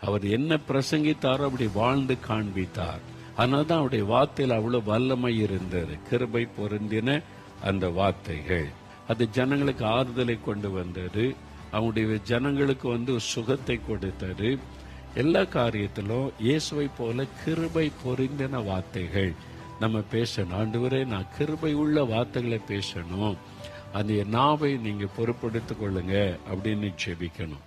அவர் என்ன பிரசங்கித்தாரோ அப்படி வாழ்ந்து காண்பித்தார். அதனால்தான் அவருடைய வார்த்தையில் அவ்வளவு வல்லமை இருந்தது. கிருபை பொருந்தின அந்த வார்த்தைகள். அது ஜனங்களுக்கு ஆறுதலை கொண்டு வந்தது. அவங்களுடைய ஜனங்களுக்கு வந்து சுகத்தை கொடுத்தது. எல்லா காரியத்திலும் இயேசுவை போல கிருபை பொருந்தின வார்த்தைகள். நம்ம பேசணும். ஆண்டவரே நான் கிருபை உள்ள வார்த்தைகளை பேசணும். அந்த நாவை நீங்க பொறுப்படுத்திக் கொள்ளுங்க அப்படின்னு செபிக்கணும்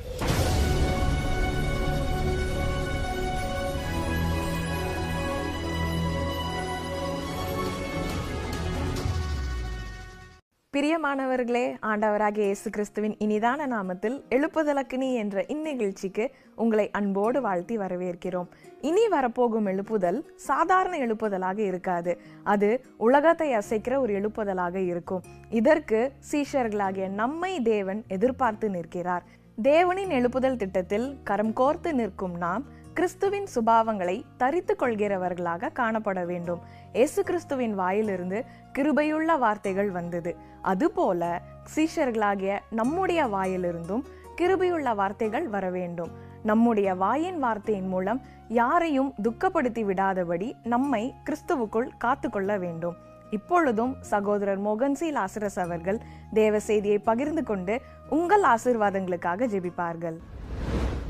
பிரியமானவர்களே ஆண்டவராகிய இயேசு கிறிஸ்துவின் இனிதான நாமத்தில் எழுப்புதலக்கினி என்ற இந்நிகழ்ச்சிக்கு உங்களை அன்போடு வாழ்த்தி வரவேற்கிறோம். இனி வரப்போகும் எழுப்புதல் சாதாரண எழுப்புதலாக இருக்காது. அது உலகத்தை அசைக்கிற ஒரு எழுப்புதலாக இருக்கும். இதற்கு சீஷர்களாகிய நம்மை தேவன் எதிர்பார்த்து நிற்கிறார். தேவனின் எழுப்புதல் திட்டத்தில் கரம் கோர்த்து நிற்கும் நாம் கிறிஸ்துவின் சுபாவங்களை தரித்து கொள்கிறவர்களாக காணப்பட வேண்டும். இயேசு கிறிஸ்துவின் வாயிலிருந்து கிருபையுள்ள வார்த்தைகள் வந்தது. அதுபோல சீஷர்களாகிய நம்முடைய வாயிலிருந்தும் கிருபையுள்ள வார்த்தைகள் வர வேண்டும். நம்முடைய வாயின் வார்த்தையின் மூலம் யாரையும் துக்கப்படுத்தி விடாதபடி நம்மை கிறிஸ்துவுக்குள் காத்துக்கொள்ள வேண்டும். இப்பொழுதும் சகோதரர் மோகன்சி லாசரஸ் அவர்கள் தேவ செய்தியை பகிர்ந்து கொண்டு உங்கள் ஆசிர்வாதங்களுக்காக ஜெபிப்பார்கள்.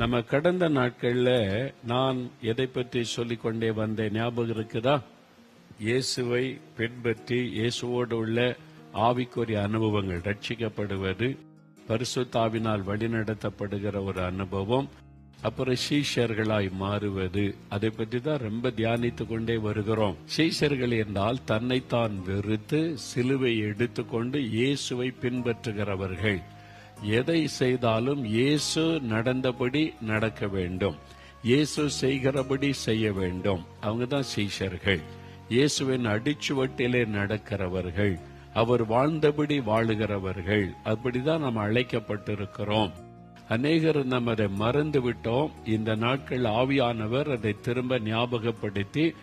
நம்ம கடந்த நாட்கள்ல நான் எதை பற்றி சொல்லிக் கொண்டே வந்தேன்? ஞாபகம் இருக்குதா? இயேசுவை பின்பற்றி இயேசுவோடு உள்ள ஆவிக்குரிய அனுபவங்கள். ரட்சிக்கப்படுவது பரிசுத்தாவினால் வழிநடத்தப்படுகிற ஒரு அனுபவம் அப்புறம் சீஷர்களாய் மாறுவது. அதை பற்றி தான் ரொம்ப தியானித்து கொண்டே வருகிறோம். சீஷர்கள் என்றால் தன்னைத்தான் வெறுத்து சிலுவை எடுத்துக்கொண்டு இயேசுவை பின்பற்றுகிறவர்கள். எதை செய்தாலும் இயேசு நடந்தபடி நடக்க வேண்டும். இயேசு செய்கிறபடி செய்ய வேண்டும். அவங்க தான் சீஷர்கள். இயேசுவின் அடிச்சுவட்டிலே நடக்கிறவர்கள். அவர் வாழ்ந்தபடி வாழுகிறவர்கள். அப்படிதான் நாம் அழைக்கப்பட்டிருக்கிறோம். அநேகர் நம்ம அதை மறந்து விட்டோம் இந்த நாட்கள் ஆவியானவர் அதை திரும்ப ஞாபகப்படுத்தி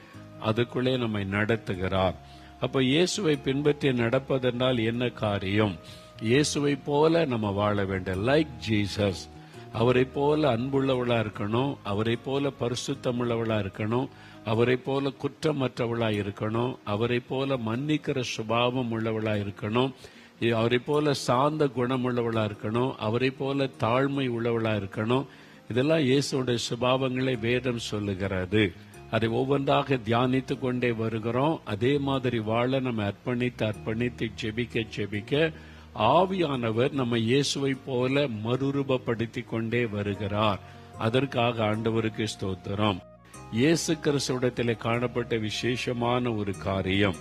அதுக்குள்ளே நம்மை நடத்துகிறார். அப்ப இயேசுவை பின்பற்றி நடப்பதென்றால் என்ன காரியம்? இயேசுவை போல நம்ம வாழ வேண்டும். லைக் ஜீசஸ் அவரை போல அன்புள்ளவளா இருக்கணும். அவரை போல பரிசுத்தமுள்ளவளா இருக்கணும். அவரை போல குற்றமற்றவளா இருக்கணும். அவரை போல மன்னிக்கிற சுபாவம் உள்ளவளா இருக்கணும். அவரை போல சார்ந்த குணமுள்ளவளா இருக்கணும். அவரை போல தாழ்மை உள்ளவளா இருக்கணும். இதெல்லாம் இயேசுடைய சுபாவங்களை வேதம் சொல்லுகிறது. அதை ஒவ்வொன்றாக தியானித்து கொண்டே வருகிறோம். அதே மாதிரி வாழ நம்ம அர்ப்பணித்து அர்ப்பணித்து செபிக்க செபிக்க ஆவியானவர் நம்ம இயேசுவை போல மறுரூபப்படுத்தி கொண்டே வருகிறார். அதற்காக ஆண்டவருக்கு ஸ்தோத்திரம். இயேசு கிறிஸ்துவிடத்தில் காணப்பட்ட விசேஷமான ஒரு காரியம்.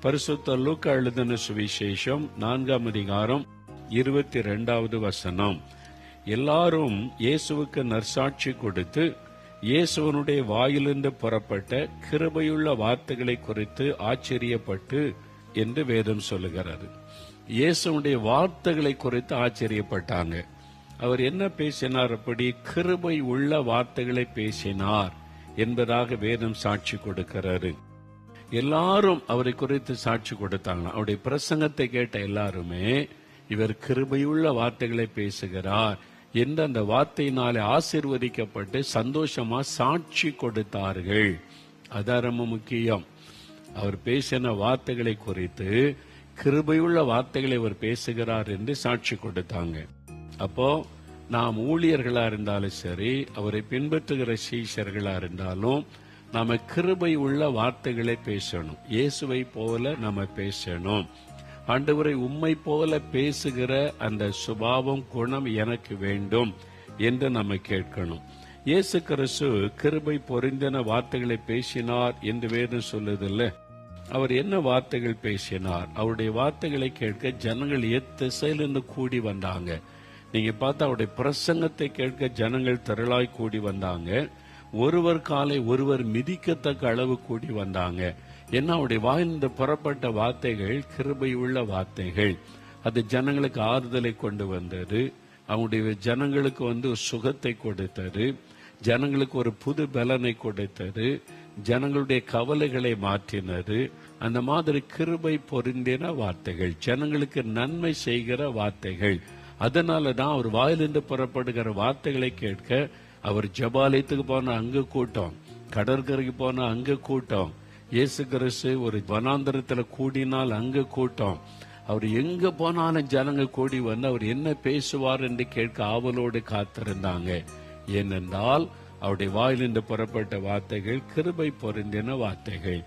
பரிசுத்த லூக்க எழுதின சுவிசேஷம் நான்காம் அதிகாரம் இருபத்தி ரெண்டாவது வசனம். எல்லாரும் இயேசுவுக்கு நற்சாட்சி கொடுத்து இயேசுவனுடைய வாயிலிருந்து புறப்பட்ட கிருபையுள்ள வார்த்தைகளை குறித்து ஆச்சரியப்பட்டு என்று வேதம் சொல்லுகிறது. இயேசுடைய வார்த்தைகளை குறித்து ஆச்சரியப்பட்டாங்க. அவர் என்ன பேசினார் அப்படி? கிருபை உள்ள வார்த்தைகளை பேசினார் என்பதாக வேதம் சாட்சி கொடுக்கிறாரு எல்லாரும் அவரை குறித்து சாட்சி கொடுத்தாங்க. அவருடைய பிரசங்கத்தை கேட்ட எல்லாருமே இவர் கிருபையுள்ள வார்த்தைகளை பேசுகிறார் என்று அந்த வார்த்தையினாலே ஆசிர்வதிக்கப்பட்டு சந்தோஷமா சாட்சி கொடுத்தார்கள். அதான் ரொம்ப முக்கியம். அவர் பேசின வார்த்தைகளை குறித்து கிருபையுள்ள வார்த்தைகளை அவர் பேசுகிறார் என்று சாட்சி கொடுத்தாங்க. அப்போ நாம் ஊழியர்களா இருந்தாலும் சரி அவரை பின்பற்றுகிற சீஷர்களா இருந்தாலும் நாம கிருபை உள்ள வார்த்தைகளை பேசணும். இயேசுவை போல நாம பேசணும். ஆண்டவரை உண்மை போல பேசுகிற அந்த சுபாவம் குணம் எனக்கு வேண்டும் என்று நம்ம கேட்கணும். இயேசு கிறிஸ்து கிருபை பொருந்தின வார்த்தைகளை பேசினார் என்று வேறு சொல்லுதில்ல அவர் என்ன வார்த்தைகள் பேசினார்? அவருடைய வார்த்தைகளை கேட்க ஜனங்கள் எத்திசையிலிருந்து கூடி வந்தாங்க. நீங்க பார்த்தா அவருடைய பிரசங்கத்தை கேட்க ஜனங்கள் திரளாய் கூடி வந்தாங்க. ஒருவர் காலை ஒருவர் மிதிக்கத்தக்க அளவு கூடி வந்தாங்க. ஏன்னா அவருடைய வாய்ந்த புறப்பட்ட வார்த்தைகள்? கிருபையுள்ள வார்த்தைகள். அது ஜனங்களுக்கு ஆறுதலை கொண்டு வந்தது. அவங்களுடைய ஜனங்களுக்கு வந்து ஒரு சுகத்தை கொடுத்தது. ஜனங்களுக்கு ஒரு புது பலனை கொடுத்தது. ஜனங்களுடைய கவலைகளை மாற்றினது. அந்த மாதிரி கிருபை பொருந்தின வார்த்தைகள் ஜனங்களுக்கு நன்மை செய்கிற வார்த்தைகள். அதனால தான் அவர் வாயிலிருந்து புறப்படுகிற வார்த்தைகளை கேட்க அவர் ஜபாலயத்துக்கு போன அங்கு கூட்டம் கடற்கரைக்கு போன அங்க கூட்டம் இயேசு கிறிஸ்து ஒரு வனாந்தரத்துல கூடினால் அங்கு கூட்டம். அவர் எங்க போனாலும் ஜனங்க கூடி வந்து அவர் என்ன பேசுவார் என்று கேட்க ஆவலோடு காத்திருந்தாங்க. ஏனென்றால் அவருடைய வாயிலிருந்து புறப்பட்ட வார்த்தைகள் கிருபை பொருந்தின வார்த்தைகள்.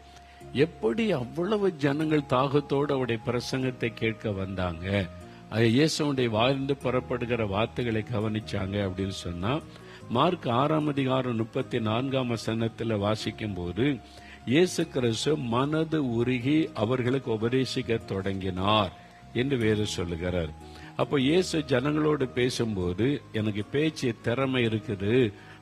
எப்படி அவ்வளவு ஜனங்கள் தாகத்தோடு அவருடைய பிரசங்கத்தை கேட்க வந்தாங்க? இயேசுடைய வாயிலிருந்து புறப்படுகிற வார்த்தைகளை கவனிச்சாங்க அப்படின்னு சொன்னா மார்க் ஆறாம் அதிகாரம் முப்பத்தி நான்காம் வசனத்துல வாசிக்கும் போது இயேசு கிறிஸ்து மனது உருகி அவர்களுக்கு உபதேசிக்க தொடங்கினார் என்று வேறு சொல்லுகிறார். அப்போ இயேசு ஜனங்களோடு பேசும்போது எனக்கு பேச்சு திறமை இருக்குது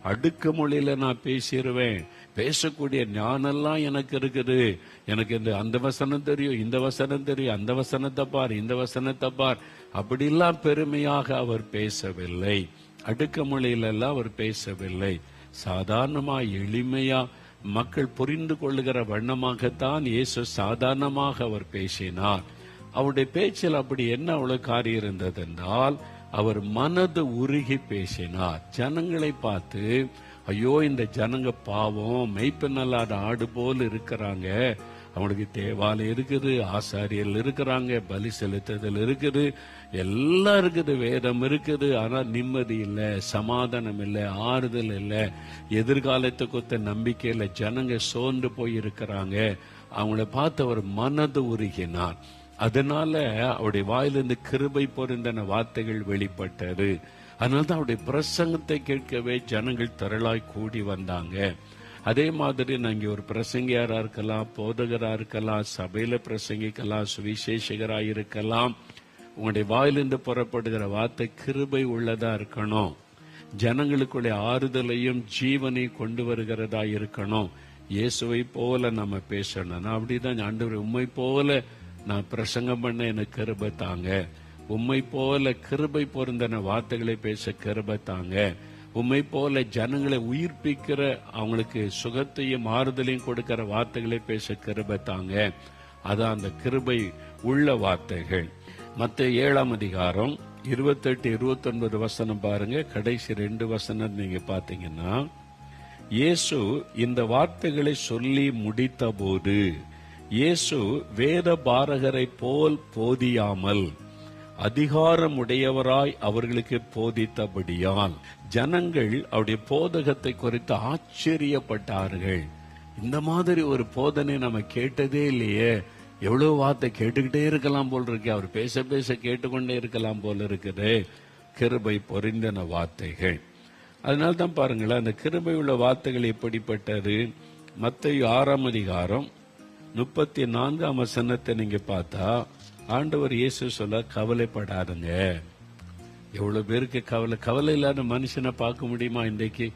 அடுக்கு மொழியில நான் பேசிடுவேன் பேசக்கூடிய ஞானெல்லாம் எனக்கு இருக்குது. எனக்கு இந்த அந்த வசனம் தெரியும் இந்த வசனம் தெரியும் அந்த வசனத்தை பார் இந்த வசனத்தை பார். அப்படிலாம் பெருமையாக அவர் பேசவில்லை. அடுக்க மொழியிலெல்லாம் அவர் பேசவில்லை. சாதாரணமா எளிமையா மக்கள் புரிந்து கொள்ளுகிற வண்ணமாகத்தான் இயேசு சாதாரணமாக அவர் பேசினார். அவருடைய பேச்சில் அப்படி என்ன அவ்வளவு காரியம் இருந்தது என்றால் அவர் மனது உருகி பேசினார். ஜனங்களை பார்த்து ஐயோ இந்த ஜனங்க பாவம் மெய்ப்பெண்ணல்லாத ஆடு போல் இருக்கிறாங்க. அவனுக்கு தேவாலயம் இருக்குது ஆசாரியல் இருக்கிறாங்க பலி செலுத்துதல் இருக்குது. எல்லாம் இருக்குது வேதம் இருக்குது. ஆனால் நிம்மதி இல்லை சமாதானம் இல்லை ஆறுதல் இல்லை. எதிர்காலத்தை கொத்த நம்பிக்கையில் ஜனங்க சோர்ந்து போய் இருக்கிறாங்க அவங்கள பார்த்து அவர் மனது உருகினார். அதனால அவருடைய வாயிலிருந்து கிருபை பொருந்தன வார்த்தைகள் வெளிப்பட்டது. அதனால்தான் அவருடைய பிரசங்கத்தை கேட்கவே ஜனங்கள் திரளாய் கூடி வந்தாங்க. அதே மாதிரி நாங்கள் ஒரு பிரசங்கியாராக இருக்கலாம் போதகராக இருக்கலாம் சபையில் பிரசங்கிக்கலாம் சுவிசேஷகராக இருக்கலாம். உங்களுடைய வாயிலிருந்து புறப்படுகிற வார்த்தை கிருபை உள்ளதா இருக்கணும். ஜனங்களுக்குடைய ஆறுதலையும் ஜீவனையும் கொண்டு வருகிறதா இருக்கணும். இயேசுவை போல நம்ம பேசணும். அப்படிதான் ஆண்டவர் உண்மை போல நான் பிரசங்கம் பண்ண எனக்கு கிருபை தாங்க உம்மை போல கிருபை பொருந்தன வார்த்தைகளை பேச கிருபை தாங்க உம்மை போல ஜனங்களை உயிர்ப்பிக்கிற அவங்களுக்கு சுகத்தையும் ஆறுதலையும் கொடுக்கிற வார்த்தைகளை பேச கிருபை தாங்க அதான் அந்த கிருபை உள்ள வார்த்தைகள். மற்ற ஏழாம் அதிகாரம் இருபத்தெட்டு இருபத்தொன்பது வசனம் பாருங்க. கடைசி ரெண்டு வசனம் நீங்க பாத்தீங்கன்னா இயேசு இந்த வார்த்தைகளை சொல்லி முடித்தபோது இயேசு வேத பாரகரை போல் போதியாமல் அதிகாரம் உடையவராய் அவர்களுக்கு போதித்தபடியால் ஜனங்கள் அவருடைய போதகத்தை குறித்து ஆச்சரியப்பட்டார்கள். இந்த மாதிரி ஒரு போதனை நம்ம கேட்டதே இல்லையே. எவ்வளவு வார்த்தை கேட்டுக்கிட்டே இருக்கலாம் போல் இருக்கு. அவர் பேச பேச கேட்டுக்கொண்டே இருக்கலாம் போல இருக்குது. கிருபை பொறிந்தன வார்த்தைகள். அதனால தான் பாருங்களேன் அந்த கிருபை உள்ள வார்த்தைகள் எப்படிப்பட்டது? மத்திய ஆறாம் அதிகாரம் முப்பத்தி நான்காம் வசனத்தை நீங்க பார்த்தா ஆண்டவர் இயேசு சொல்ல கவலைப்படாதுங்க. எவ்வளவு பேருக்கு கவலை? கவலை இல்லாத மனுஷனை பார்க்க முடியுமா இன்றைக்கு?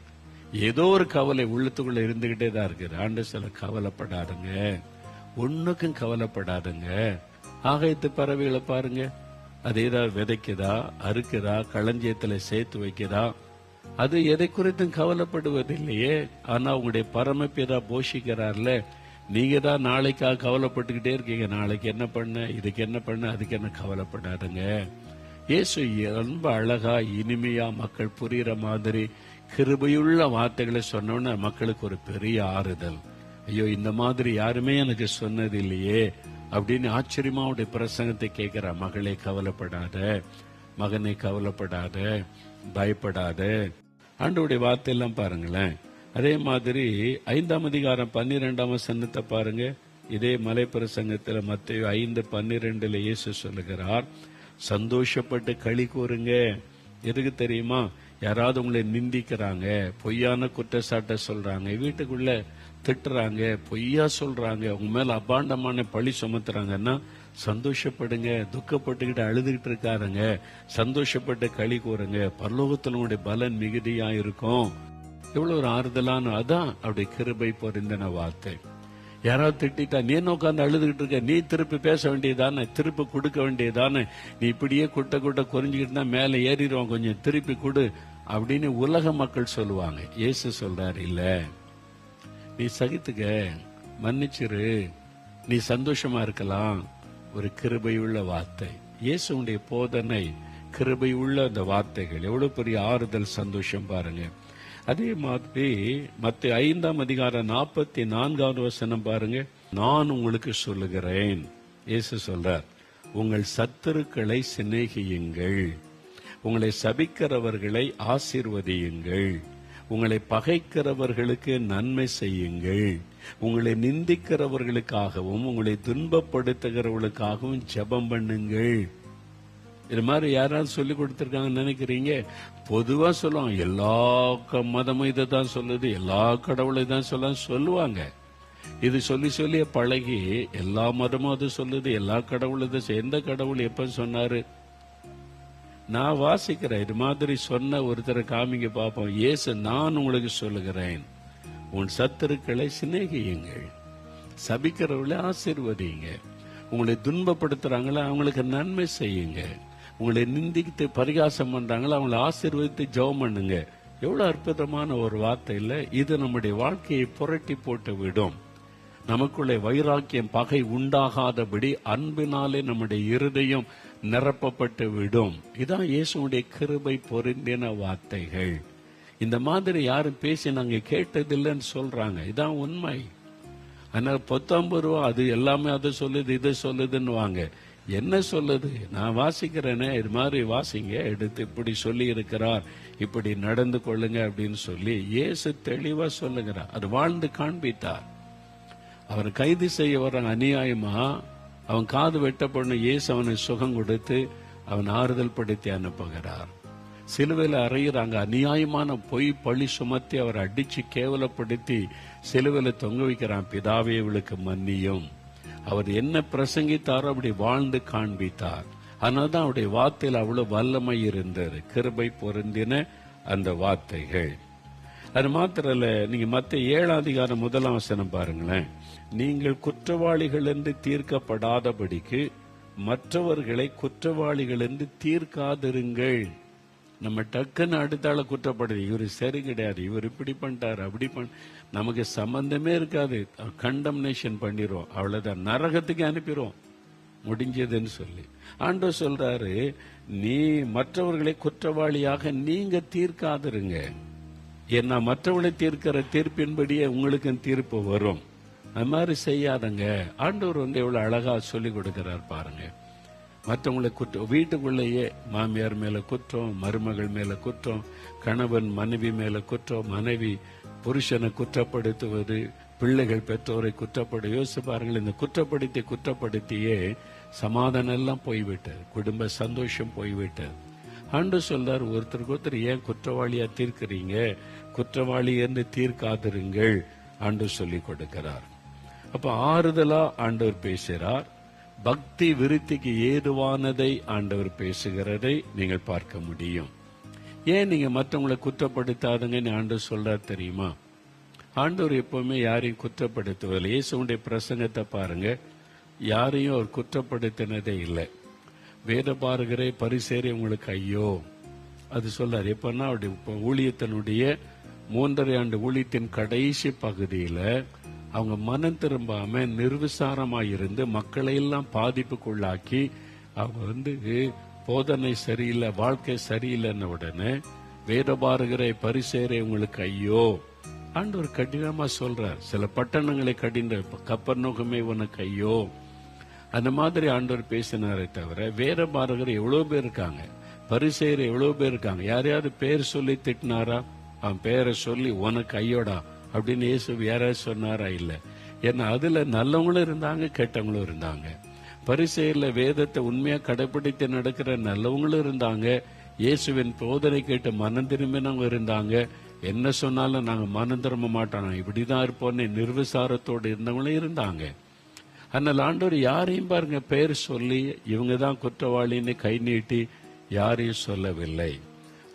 ஏதோ ஒரு கவலை உள்ளத்துக்குள்ள இருந்துகிட்டே தான் இருக்குது. ஆண்டு சில கவலைப்படாதுங்க. ஒண்ணுக்கும் கவலைப்படாதுங்க. ஆகாயத்து பறவைகளை பாருங்க. அது ஏதாவது விதைக்குதா? அறுக்குதா? களஞ்சியத்துல சேர்த்து வைக்குதா? அது எதை குறித்தும் கவலைப்படுவதில்லையே. ஆனா உங்களுடைய பரமபிதா போஷிக்கிறார்ல நீங்க தான் நாளைக்காக கவலைப்பட்டுக்கிட்டே இருக்கீங்க. நாளைக்கு என்ன பண்ண? இதுக்கு என்ன பண்ண? அதுக்கு என்ன கவலைப்படாதுங்க. இயேசு ரொம்ப அழகா இனிமையா மக்கள் புரியுற மாதிரி கிருபையுள்ள வார்த்தைகளை சொன்னோன்னு மக்களுக்கு ஒரு பெரிய ஆறுதல். ஐயோ இந்த மாதிரி யாருமே எனக்கு சொன்னது இல்லையே அப்படின்னு ஆச்சரியமா அவருடைய பிரசங்கத்தை கேட்கிற மகளே கவலைப்படாத. மகனை கவலைப்படாத. பயப்படாத. ஆண்டவுடைய வார்த்தை எல்லாம் பாருங்களேன். அதே மாதிரி ஐந்தாம் அதிகாரம் பன்னிரெண்டாம் சன்னத்தை பாருங்க. இதே மலை பிரசங்கத்தில் மத்திய ஐந்து பன்னிரெண்டுல இயேசு சொல்லுகிறார் சந்தோஷப்பட்டு களி கூறுங்க. எதுக்கு தெரியுமா? யாராவது உங்களை நிந்திக்கிறாங்க பொய்யான குற்றச்சாட்டை சொல்றாங்க வீட்டுக்குள்ள திட்டுறாங்க பொய்யா சொல்றாங்க உங்க மேல அபாண்டமான பழி சுமத்துறாங்கன்னா சந்தோஷப்படுங்க துக்கப்பட்டுக்கிட்டு அழுதுகிட்டு இருக்காருங்க சந்தோஷப்பட்டு களி கூறுங்க பரலோகத்தில் பலன் மிகுதியா இருக்கும். எவ்வளவு ஒரு ஆறுதலான அதான் அப்படி கிருபை பொருந்தின வார்த்தை. யாராவது திட்டா நீ உட்காந்து அழுதுகிட்டு இருக்க? நீ திருப்பி பேச வேண்டியதானே? திருப்பி கொடுக்க வேண்டியதானே? நீ இப்படியே குட்ட குட்ட குறிஞ்சுக்கிட்டு தான் மேல ஏறிடுவான் கொஞ்சம். திருப்பி கொடு. அப்படின்னு உலக மக்கள் சொல்லுவாங்க. இயேசு சொல்றாரு இல்ல. நீ சகித்துக்க. மன்னிச்சிரு. நீ சந்தோஷமா இருக்கலாம். ஒரு கிருபை உள்ள வார்த்தை. இயேசுடைய போதனை கிருபை உள்ள அந்த வார்த்தைகள். எவ்வளவு பெரிய ஆறுதல் சந்தோஷம் பாருங்க. அதே மாதிரி மற்ற ஐந்தாம் அதிகாரம் நாற்பத்தி நான்காவது வசனம் பாருங்க. நான் உங்களுக்கு சொல்லுகிறேன். இயேசு சொல்றார் உங்கள் சத்துருக்களை சிநேகியுங்கள். உங்களை சபிக்கிறவர்களை ஆசீர்வதியுங்கள். உங்களை பகைக்கிறவர்களுக்கு நன்மை செய்யுங்கள். உங்களை நிந்திக்கிறவர்களுக்காகவும் உங்களை துன்பப்படுத்துகிறவர்களுக்காகவும் ஜெபம் பண்ணுங்கள். இது மாதிரி யாராவது சொல்லி கொடுத்துருக்காங்கன்னு நினைக்கிறீங்க? பொதுவாக சொல்லுவாங்க. எல்லா க- மதமும் இதை தான் சொல்லுது. எல்லா கடவுளை தான் சொல்ல சொல்லுவாங்க. இது சொல்லி சொல்லி பழகி எல்லா மதமும் அது சொல்லுது. எல்லா கடவுளும் இதை எந்த கடவுள் எப்ப சொன்னாரு? நான் வாசிக்கிறேன். இது மாதிரி சொன்ன ஒருத்தரை காமிங்க பார்ப்போம் ஏசு நான் உங்களுக்கு சொல்லுகிறேன். உன் சத்துருக்களை சிநேகியுங்கள். சபிக்கிறவர்களை ஆசிர்வதிங்க உங்களை துன்பப்படுத்துறாங்களா அவங்களுக்கு நன்மை செய்யுங்க உங்களை நிந்தித்து பரிகாசம் பண்றாங்களோ அவங்களை ஆசீர்வதித்து ஜெபம் பண்ணுங்க. எவ்வளவு அற்புதமான ஒரு வார்த்தை இல்லை இது நம்முடைய வாழ்க்கையை புரட்டி போட்டு விடும். நமக்குள்ளே வைராக்கியம் பகை உண்டாகாதபடி அன்பினாலே நம்முடைய இருதயம் நிரப்பப்பட்டு விடும். இதான் இயேசுடைய கிருபை பொருந்தின வார்த்தைகள். இந்த மாதிரி யாரும் பேசி நாங்க கேட்டதில்லைன்னு சொல்றாங்க. இதான் உண்மை. ஆனால் பத்தொன்பது ரூபா அது எல்லாமே அதை சொல்லுது இதை சொல்லுதுன்னு வாங்க என்ன சொல்லுது? நான் வாசிக்கிறேனே இது மாதிரி வாசிங்க எடுத்து இப்படி சொல்லி இருக்கிறார் இப்படி நடந்து கொள்ளுங்க அப்படின்னு சொல்லி இயேசு தெளிவா சொல்லுகிறார். அது வாழ்ந்து காண்பித்தார். அவர் கைது செய்ய வர அநியாயமா? அவன் காது வெட்டப்படணும் இயேசு அவனை சுகம் கொடுத்து அவன் ஆறுதல் படுத்தி அனுப்புகிறார். சிலுவையில் அறையிறாங்க அநியாயமான பொய் பழி சுமத்தி அவரை அடிச்சு கேவலப்படுத்தி சிலுவையில் தொங்க வைக்கிறான். பிதாவே இவளுக்கு மன்னியும். அவர் என்ன பிரசங்கித்தாரோ அப்படி வாழ்ந்து காண்பித்தார். அதனால்தான் அவருடைய வார்த்தையில் அவ்வளவு வல்லமை இருந்தது. கிருபை பொருந்தின அந்த வார்த்தைகள். அது மாத்திரம் நீங்க மத்த ஏழாம் அதிகாரம் முதலாம் வசனம் பாருங்களேன். நீங்கள் குற்றவாளிகள் என்று தீர்க்கப்படாதபடிக்கு மற்றவர்களை குற்றவாளிகள் என்று தீர்க்காதிருங்கள். நம்ம டக்குன்னு அடுத்தால குற்றப்படுது. இவர் சரி கிடையாது. இவர் இப்படி பண்ணிட்டாரு அப்படி பண்ண நமக்கு சம்பந்தமே இருக்காது. கண்டம்னேஷன் பண்ணிடுவோம் அவ்வளோதான் நரகத்துக்கு அனுப்பிடுவோம் முடிஞ்சதுன்னு சொல்லி. ஆண்டவர் சொல்றாரு நீ மற்றவர்களை குற்றவாளியாக நீங்க தீர்க்காதிருங்க. ஏன்னா மற்றவர்களை தீர்க்கிற தீர்ப்பின்படியே உங்களுக்கும் தீர்ப்பு வரும். அது மாதிரி செய்யாதங்க. ஆண்டவர் வந்து எவ்வளவு அழகா சொல்லி கொடுக்கிறார் பாருங்க. மற்றவங்களை குற்றம் வீட்டுக்குள்ளேயே மாமியார் மேல குற்றம் மருமகள் மேல குற்றம் கணவன் மனைவி மேல குற்றம் மனைவி புருஷனை குற்றப்படுத்துவது பிள்ளைகள் பெற்றோரை குற்றப்படு யோசிச்சு பாருங்கள் இந்த குற்றப்படுத்தி குற்றப்படுத்தியே சமாதானம் எல்லாம் போய்விட்டது குடும்ப சந்தோஷம் போய்விட்டது. ஆண்டு சொல்றார் ஒருத்தருக்கு ஒருத்தர் ஏன் குற்றவாளியா தீர்க்கிறீங்க? குற்றவாளி என்று தீர்க்காதிருங்கள் ஆண்டு சொல்லி கொடுக்கிறார். அப்ப ஆறுதலா ஆண்டவர் பேசுகிறார் பக்தி விருத்திக்கு ஏதுவானதை ஆண்டவர் பேசுகிறதை நீங்கள் பார்க்க முடியும். ஏன் நீங்க மற்றவங்களை குற்றப்படுத்தாதுங்கன்னு ஆண்டவர் சொல்றார் தெரியுமா? ஆண்டவர் எப்பவுமே யாரையும் குற்றப்படுத்துவதில்லை. இயேசுடைய பிரசங்கத்தை பாருங்க. யாரையும் அவர் குற்றப்படுத்தினதே இல்லை. வேத பாருகிறே பரிசேரி உங்களுக்கு ஐயோ. அது சொல்றார். எப்பன்னா அவருடைய ஊழியத்தினுடைய மூன்றரை ஆண்டு ஊழியத்தின் கடைசி பகுதியில் அவங்க மனம் திரும்பாம நிர்விசாரமா இருந்து மக்களை எல்லாம் பாதிப்புக்குள்ளாக்கி அவங்க வந்து போதனை சரியில்லை வாழ்க்கை சரியில்லைன்ன உடனே வேத பாருகிற பரிசேரை உங்களுக்கு ஐயோ ஆண்டவர் கடினமா சொல்றார். சில பட்டணங்களை கடின கப்பர் நோகமே உனக்கு ஐயோ. அந்த மாதிரி ஆண்டவர் பேசினாரே தவிர வேற பாரகர் எவ்வளவு பேர் இருக்காங்க? பரிசெயர் எவ்வளவு பேர் இருக்காங்க? யாரையாவது பேர் சொல்லி திட்டினாரா? அவன் பேரை சொல்லி உனக்கு ஐயோடா. அப்படின்னு இயேசு யாராவது சொன்னாரா? இல்லை. ஏன்னா அதுல நல்லவங்களும் இருந்தாங்க கெட்டவங்களும் இருந்தாங்க. பரிசையில் வேதத்தை உண்மையாக கடைபிடித்து நடக்கிற நல்லவங்களும் இருந்தாங்க. இயேசுவின் போதனை கேட்டு மனம் திரும்பினவங்க இருந்தாங்க. என்ன சொன்னாலும் நாங்கள் மனம் திரும்ப மாட்டோம். இப்படி தான் இருப்போம்னு நிர்விசாரத்தோடு இருந்தவங்களும் இருந்தாங்க. அதனால் ஆண்டவர் யாரையும் பாருங்க பேர் சொல்லி இவங்க தான் குற்றவாளின்னு கை நீட்டி யாரையும் சொல்லவில்லை.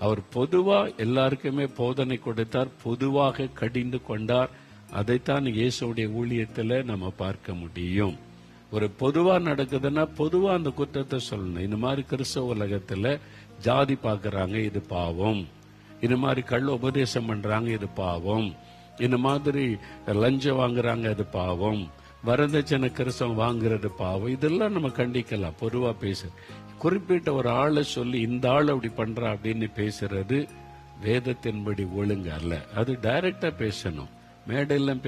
அவர் பொதுவா எல்லாருக்குமே போதனை கொடுத்தார் பொதுவாக கடிந்து கொண்டார். அதைத்தான் இயேசுடைய ஊழியத்துல நம்ம பார்க்க முடியும். ஒரு பொதுவா நடக்குதுன்னா பொதுவா அந்த குற்றத்தை சொல்லணும். இந்த மாதிரி கிறிஸ்தவ உலகத்துல ஜாதி பாக்குறாங்க இது பாவம். இந்த மாதிரி கல் உபதேசம் பண்றாங்க இது பாவம். இந்த மாதிரி லஞ்சம் வாங்குறாங்க அது பாவம். வரதட்சணை கிறிஸ்தவம் வாங்குறது பாவம். இதெல்லாம் நம்ம கண்டிக்கலாம் பொதுவா பேச. குறிப்பிட்ட ஒரு ஆளை சொல்லி இந்த ஆள் அப்படி பண்றா அப்படின்னு பேசுறது வேதத்தின்படி ஒழுங்கு அல்ல. அது டைரக்டா பேசணும். மேடையெல்லாம்